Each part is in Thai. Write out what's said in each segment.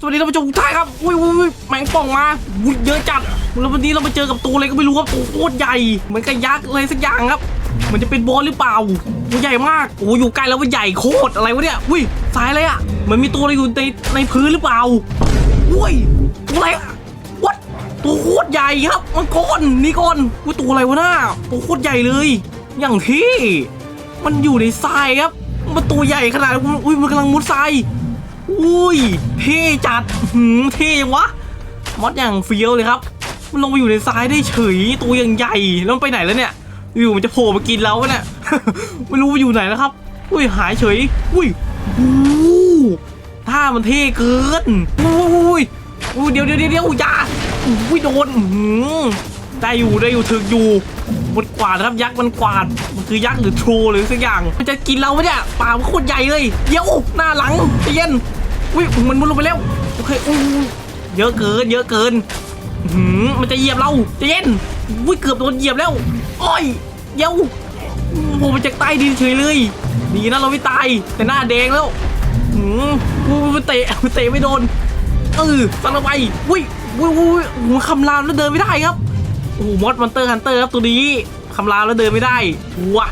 สวัสดีท่านผู้ชมทุกท่านครับอุ้ยอุ้ยแมงป่องมาอุ้ยเยอะจัด แล้ววันนี้เรามาเจอกับตัวอะไรก็ไม่รู้ครับตัวโคตรใหญ่เหมือนกับยักษ์อะไรสักอย่างครับ มันจะเป็นบอลหรือเปล่าตัวใหญ่มาก โอ้อยู่ใกล้แล้วว่าใหญ่โคตรอะไรวะเนี่ย อุ้ยสายอะไรอะเหมันมีตัวอะไรอยู่ในในพื้นหรือเปล่า อุ้ยตัวอะไรอะวัดตัวโคตรใหญ่ครับ มันก้อนนี่ก้อนอุ้ยตัวอะไรวะน่าตัวโคตรใหญ่เลย อย่างที่ มันอยู่ในทรายครับ มันตัวใหญ่ขนาด อุ้ยมันกำลังมุดทราย อุ้ยเท่จัดหืมเท่ยังวะมอดอย่างเฟี้ยวเลยครับ มันลงมาอยู่ในทรายได้เฉยตัวยังใหญ่แล้วมันไปไหนแล้วเนี่ย อยู่มันจะโผล่มากินเราเนี่ยไม่รู้ว่าอยู่ไหนแล้วครับ อุ้ยหายเฉย อุ้ยอู้ท่ามันเท่เกินอุ้ยอุ้ยเดี๋ยวเดี๋ยวเดี๋ยวอย่าอุ้ยโดนหือได้อยู่ได้อยู่ถึกอยู่ กวาดครับยักษ์มันกวาดมันคือยักษ์หรือโทรหรือสักอย่าง มันจะกินเราไหมเนี่ยปากมันโคตรใหญ่เลยเดี๋ยวหน้าหลังใจเย็นอุ้ยมันมุดลงไปแล้วโอเคอู้เยอะเกิน เยอะเกินหือมันจะเหยียบเราใจเย็นอุ้ยเกือบโดนเหยียบแล้วโอ้ยเดี๋ยวโอ้โหมันจากใต้ดินเฉยเลยดีนะเราไม่ตายแต่หน้าแดงแล้วหืมมันเตะมันเตะไม่โดนเออสั่งลงไปอุ้ยอุ้ยอุ้ยโอ้โหคำรามแล้วเดินไม่ได้ครับโอ้โหมอสมอนเตอร์ฮันเตอร์ครับตัวนี้ คำรามแล้วเดินไม่ได้ว้า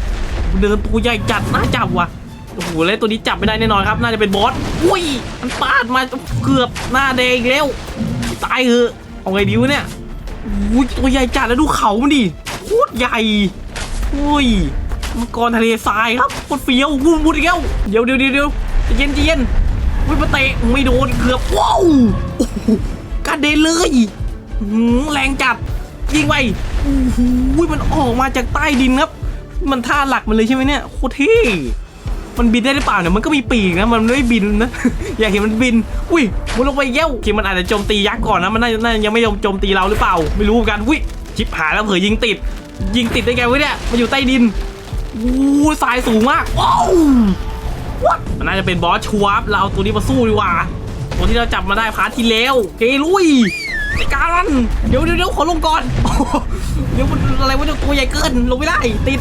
เดินตัวใหญ่จัดน่าจับว่ะโอ้โหแล้วตัวนี้จับไม่ได้แน่นอนครับ น่าจะเป็นบอสอุ้ยมันปาดมาเกือบหน้าแดงอีกแล้วตายเหอะเอาไงดีวะเนี่ยอุ้ยตัวใหญ่จัดแล้วดูเขามันดิโคตรใหญ่อุ้ยมังกรทะเลทรายครับโคตรเฟี้ยววุ้นวุ้นอีกแล้วเดี๋ยวเดี๋ยวเดี๋ยวเดี๋ยวเย็นเย็นอุ้ยมาเตะไม่โดนเกือบว้าวกระเด็นเลยแรงจัดยิงไป โอ้โหมันออกมาจากใต้ดินครับ มันท่าหลักมันเลยใช่ไหมเนี่ยโคตรเท่มันบินได้หรือเปล่าเนี่ยมันก็มีปีกนะมันไม่บินนะ อยากเห็นมันบิน อุ้ยมันลงไปแย้วคิดมันอาจจะโจมตียักษ์ก่อนนะมันน่าจะยังไม่ยอมโจมตีเราหรือเปล่า ไม่รู้เหมือนกันอุ้ยชิบหายแล้วเผยยิงติด ยิงติดได้ไงวะเนี่ยมันอยู่ใต้ดินอู้สายสูงมากว้าวมันน่าจะเป็นบอสชัวร์เราเอาตัวนี้มาสู้ดีกว่าตัวที่เราจับมาได้พาร์ทที่แล้วเกลุย การันเดี๋ยวเดี๋ยวขอลงก่อน เดี๋ยวมันอะไรวะเนี่ยตัวใหญ่เกินลงไม่ได้ติด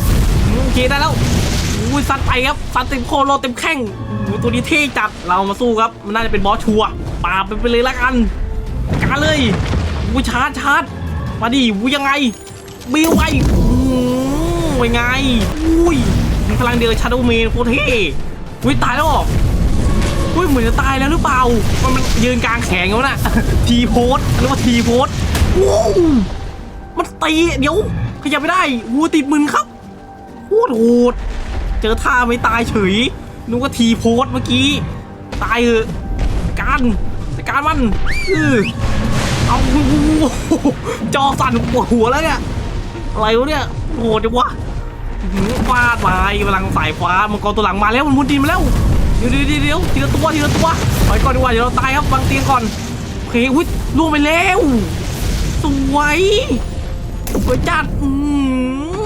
โอเคได้แล้วอุ้ยซัดไปครับซัดเต็มโคโลเต็มแข้งตัวนี้เท่จัดเรามาสู้ครับ มันน่าจะเป็นบอสชัวปาไปไปเลยละกันการเลยอุ้ยชาร์จชาร์จมาดิอุ้ยยังไงบิวไปอืมเป็นไงอุ้ยมีพลังเดียวชาร์ดเมนโคตรเท่อุ้ยตายแล้ว เหรออุ้ยเหมือนจะตายแล้วหรือเปล่า มันมันยืนกลางแขนอยู่น่ะทีโพสเรียกว่าทีโพสว้าวมันตีเดี๋ยวขยับไม่ได้วูติดมึนครับโคตรโหดเจอท่าไม่ตายเฉยนึกว่าทีโพสเมื่อกี้ ตายเหอะการจัดการมันเออเอาจอสั่นปวดหัวแล้วเนี่ยอะไรวะเนี่ยโหดจังวะฟาดไปพลังสายฟ้ามังกรตัวหลังมาแล้วมันมุดดินมาแล้ว ดี๋ยวเดี๋ยวเดี๋ยวเดี๋ยวทีละตัวทีละตัวถอยก่อนดีกว่าเดี๋ยวเราตายครับวางเตียงก่อนโอเคอุ้ยล่วงไปแล้วสวยสวยจัดอื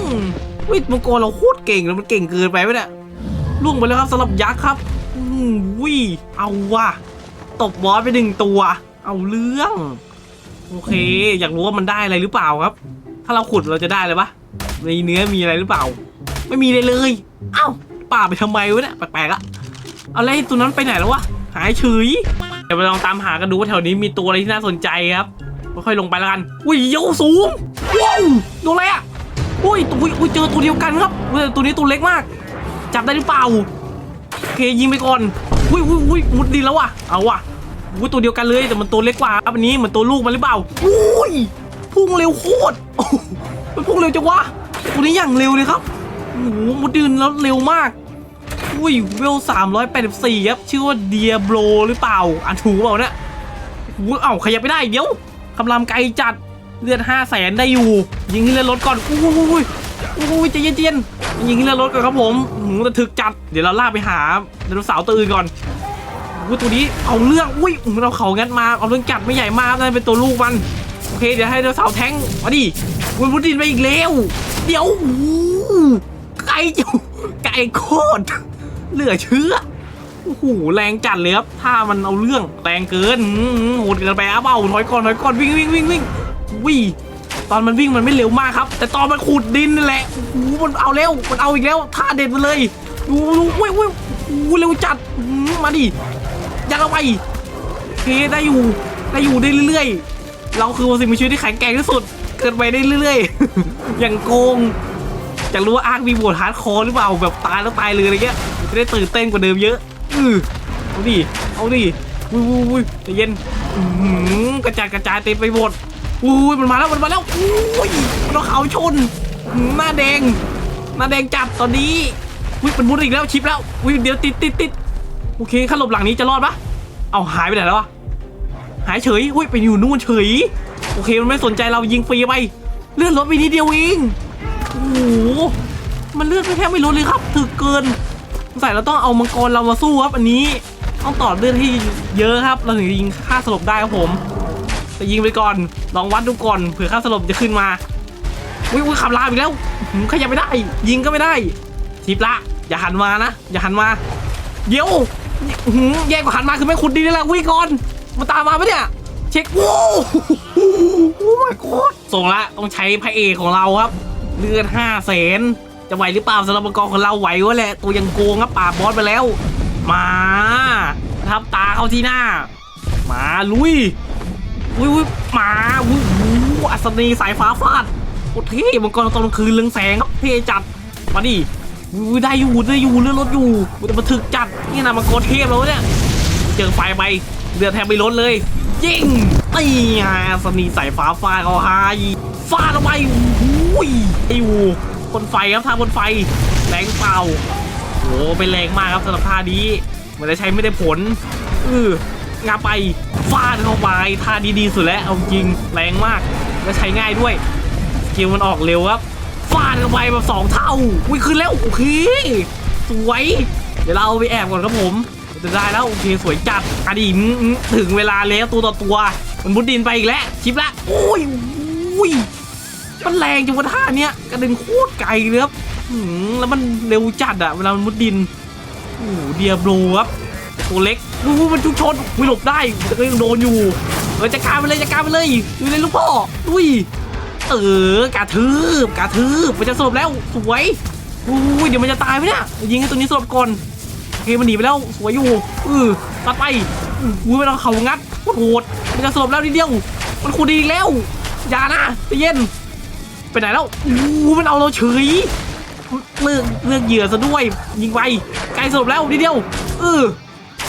มอุ้ยมังกรเราโคตรเก่งเลยมันเก่งเกินไปไหมเนี่ยล่วงไปแล้วครับสำหรับยักษ์ครับอืมวิเอาว่ะตบบอสไปหนึ่งตัว เอาเรื่องโอเค อยากรู้ว่ามันได้อะไรหรือเปล่าครับ ถ้าเราขุดเราจะได้เลยปะในเนื้อมีอะไรหรือเปล่า ไม่มีเลยเลย เอ้าป่าไปทำไมวะเนี่ยแปลกๆอะ เอาแล้วไอ้ตัวนั้นไปไหนแล้ววะ หายเฉยเดี๋ยวไปลองตามหากันดูว่าแถวนี้มีตัวอะไรที่น่าสนใจครับ ค่อยๆลงไปแล้วกันอุ้ยโยสูง ว้าวตัวอะไรอะอุ้ยตัวอุ้ยเจอตัวเดียวกันครับเว้ตัวนี้ตัวเล็กมาก จับได้หรือเปล่าโอเคยิงไปก่อนอุ้ยอุ้ยอุ้ยมุดดินแล้วว่ะ เอาว่ะอุ้ยตัวเดียวกันเลยแต่มันตัวเล็กกว่าครับอันนี้เหมือนตัวลูกมันหรือเปล่าอุ้ยพุ่งเร็วโคตรมันพุ่งเร็วจังวะตัวนี้อย่างเร็วเลยครับโอ้โหมุดดินแล้วเร็วมาก อุ้ยเวลสามร้อยแปดสิบสี่ครับ ชื่อว่าเดียโบรหรือเปล่าอ่านถูกเปล่าเนี่ยอุ้ยเอ้าขยับไม่ได้เดี๋ยวคำรามไกลจัดเลือดห้าแสนได้อยู่ ยิงให้เลือดรถก่อนอุ้ยอุ้ยอุ้ยอุ้ยใจเย็นใจเย็นยิงให้เลือดรถก่อนครับผมหืมระทึกจัด เดี๋ยวเราล่าไปหาไดโนเสาร์ตัวอื่นก่อนอุ้ยตัวนี้เอาเรื่องอุ้ยเราเขางัดมาเอาเรื่องจัดไม่ใหญ่มากนั่นเป็นตัวลูกมันโอเคเดี๋ยวให้ไดโนเสาร์แทงมาดิอุ้ยมุดดินไปอีกแล้วเดี๋ยวโอ้ไก่อยู่ไก่โคตร เหลือเชื่อโอ้โหแรงจัดเลยครับถ้ามันเอาเรื่องแรงเกินหือโหดเกินไปอะเปล่าถอยก่อนถอยก่อนวิ่งวิ่งวิ่งวิ่งวิ่งตอนมันวิ่งมันไม่เร็วมากครับ แต่ตอนมันขุดดินนั่นแหละโอ้โหมันเอาเร็วมันเอาอีกแล้วท่าเด็ดมาเลยดูดูวิ่งวิ่งโอ้โหเร็วจัดมาดิยัดเอาไปเคได้อยู่ได้อยู่ได้เรื่อยๆ เราคือสิ่งมีชีวิตที่แข็งแกร่งที่สุด เกินไปได้เรื่อยๆ อย่างโกง อยากรู้ว่าอาร์คมีบทฮาร์ดคอร์หรือเปล่าแบบตายแล้วตายเลยอะไรเงี้ยจะได้ตื่นเต้นกว่าเดิมเยอะอือเอาดิเอาดิวุ้ยวุ้ยวุ้ยใจเย็นหือกระจายกระจายเต็มไปหมดอุ้ยมันมาแล้วมันมาแล้วอุ้ยมันเอาเขาชนหน้าแดงหน้าแดงจัดตอนนี้อุ้ยมันมุดอีกแล้วชิปแล้วอุ้ยเดี๋ยวติดติดติดโอเคข้าหลบหลังนี้จะรอดปะเอาหายไปไหนแล้ววะหายเฉยอุ้ยไปอยู่นู่นเฉยโอเคมันไม่สนใจเรายิงฟรีไปเลื่อนรถไปนิดเดียวเอง โอ้โหมันเลือนไปแทบไม่ลดเลยครับถึกเกินสงสัยเราต้องเอามังกรเรามาสู้ครับ อันนี้ต้องต่อเลือนที่เยอะครับ เราถึงจะยิงค่าสลบได้ครับผมแต่ยิงไปก่อนลองวัดดูก่อนเผื่อค่าสลบจะขึ้นมาอุ้ยอุ้ยขับลามอีกแล้วหืมขยับไม่ได้ ยิงก็ไม่ได้ทิปละ อย่าหันมานะ อย่าหันมา เดี๋ยวหือแย่กว่าหันมาคือไม่ขุดดีนี่แหละวิ่งก่อนมาตามมาปะเนี่ย เช็คโว้วโอ้ my god ส่งละต้องใช้พระเอกของเราครับ เลือดห้าแสนจะไหวหรือเปล่าสำหรับมังกรของเราไหววะแหละ ตัวยังโกงครับป่าบบอสไปแล้ว มาทับตาเข้าที่หน้า มาลุยอุ้ยมาอุ้ยอัศนีสายฟ้าฟาดโคตรเท่มังกรตอนกลางคืนเรืองแสงครับเท่จัดมาดิได้อยู่ได้อยู่เลือดลดอยู่แต่มันถึกจัดนี่นะมังกรเทพแล้วเนี่ยเจอไฟไปเดือดแทบไม่ลดเลยยิงตีไงสนีใส่ฟ้าฟาดเขาหายฟาดลงไป อุ้ยไอ้วูคนไฟครับท่าบนไฟแรงเป่าโอ้เป็นแรงมากครับสำหรับท่านี้มันจะใช้ไม่ได้ผลเอองาไปฟาดเข้าไปท่าดีดีสุดแล้วเอาจริงแรงมากและใช้ง่ายด้วยสกิลมันออกเร็วครับฟาดเข้าไปแบบสองเท่าอุ้ยขึ้นแล้วโอเคสวยเดี๋ยวเราไปแอบก่อนครับผมจะได้แล้วโอเคสวยจัดอดีอืมถึงเวลาแล้วตัวต่อตัว มันมุดดินไปอีกแล้วชิปละโอ้ยอุ้ย มันแรงจังวะท่าเนี้ยกระเด็นโคตรไกลเลยครับแล้วมันเร็วจัดอะเวลามันมุดดินโอ้เดียบรครับตัวเล็กดูมันชุกชนวิหลบได้ก็ยังโดนอยู่เออจะการไปเลยจะการไปเลยอยู่ในลูกพ่ออุ้ยเออกระทืบกระทืบมันจะสลบแล้วสวยอุ้ยเดี๋ยวมันจะตายไหมเนี่ยยิงให้ตัวนี้สลบก่อนโอเคมันหนีไปแล้วสวยอยู่เออตัดไปอุ้ยม่ต้องเขางัดโคตรโหดมันจะสลบแล้วนิดเดียวมันคูดีอีกแล้วอย่านะใจเย็น ไปไหนแล้วอู้มันเอาเราเฉยเลือกเลือกเหยื่อซะด้วย ยิงไปใกล้สลบแล้วนิดเดียวเออ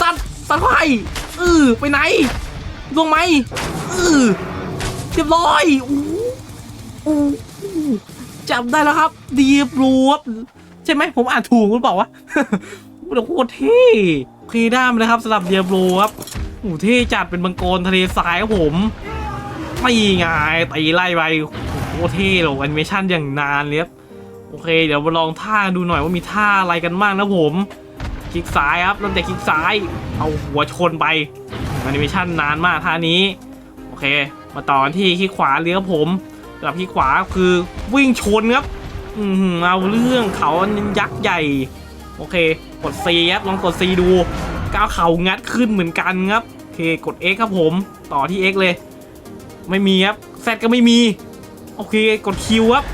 สัตว์สัตว์ไปเออไปไหนลงไหมเออเรียบร้อยอู้อู้จับได้แล้วครับเดียบรวบใช่ไหมผมอ่านถูกหรือเปล่าวะโคตรเท่โอเคได้มาเลยครับสำหรับเดียโบรครับโอ้โหเท่จัดเป็นมังกรทะเลทรายครับผมไม่ไงตีไล่ไป โคตรเท่เลยแอนิเมชันอย่างนานเลยครับโอเค เดี๋ยวมาลองท่าดูหน่อยว่ามีท่าอะไรกันบ้างนะผมคลิกซ้ายครับเริ่มจากคลิกซ้าย เอาหัวชนไปแอนิเมชันนานมากท่านี้ โอเค มาต่อกันที่คลิกขวาเลยครับผมสำหรับคลิกขวาคือวิ่งชนครับ อืมเอาเรื่องเขายักษ์ใหญ่ โอเค กด C ครับลองกด C ดูก้าวเข่างัดขึ้นเหมือนกันครับโอเคกด X ครับผม ต่อที่ X เลย ไม่มีครับ Z ก็ไม่มี โอเคกด Q ครับ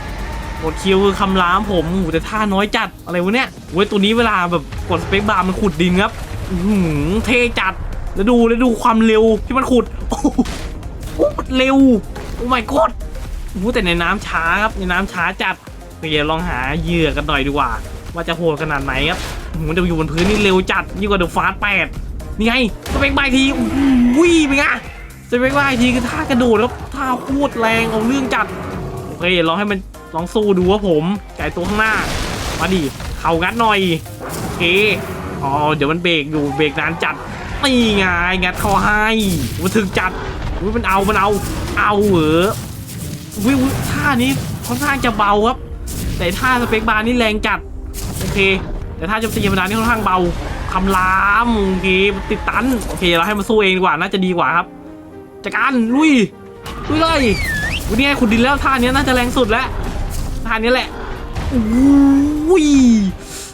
กด Q คือคำรามผมโหแต่ท่าน้อยจัดอะไรวะเนี่ยเว้ยตัวนี้เวลาแบบกดสเปคบาร์มันขุดดินครับอือหือเท่จัดแล้วดูแล้วดูความเร็วที่มันขุดโอ้โหเร็วโอ้ my god โอ้โหแต่ในน้ำช้าครับในน้ำช้าจัดเดี๋ยวลองหาเหยื่อกันหน่อยดีกว่า ว่าจะโหดขนาดไหนครับโหเดี๋ยวอยู่บนพื้นนี่เร็วจัดยิ่งกว่าเดอะฟาสแปดนี่ไงสเปกบายทีโอ้โหเป็นไงสเปกบายทีคือท่ากระโดดแล้วท่าโคตรแรงเอาเรื่องจัด เคลองให้มันลองสู้ดูว่าผมไก่ตัวข้างหน้า มาดิเข่างัดหน่อยโอเคอ๋อเดี๋ยวมันเบรกอยู่เบรกนานจัดนี่ไงงัดเข้าให้มันถึงจัดอุ้ยมันเอามันเอา เอาเหรอวิวท่านี้ค่อนข้างจะเบาครับ แต่ท่าสเปคบาร์นี่แรงจัดโอเค แต่ถ้าจมตีธรรมดานี่ค่อนข้างเบาคำรามโอเคติดตันโอเคเราให้มันสู้เองดีกว่าน่าจะดีกว่าครับจัดการลุยลุยเลย วันนี้ไงขุดดินแล้วท่านี้น่าจะแรงสุดแล้วท่านี้แหละอุ้ย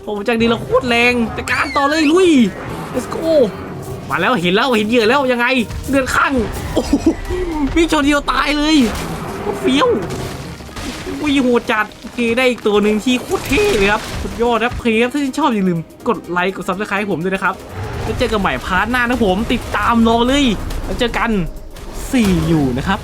โอ้จากดินเราโคตรแรงจัดการต่อเลยลุย let's go มาแล้วเห็นแล้วเห็นเหยื่อแล้วยังไงเดือนข้างโอ้วิ่งชนเดียวตายเลยโคตรเฟี้ยวอุ้ยโหดจัดเคได้อีกตัวหนึ่งที่โคตรเท่เลยครับสุดยอดครับโอเคครับถ้าชื่นชอบอย่าลืมกดไลค์กดซับสไครต์ผมด้วยนะครับแล้วเจอกันใหม่พาร์ทหน้านะผมติดตามรอเลยแล้วเจอกัน4อยู่นะครับ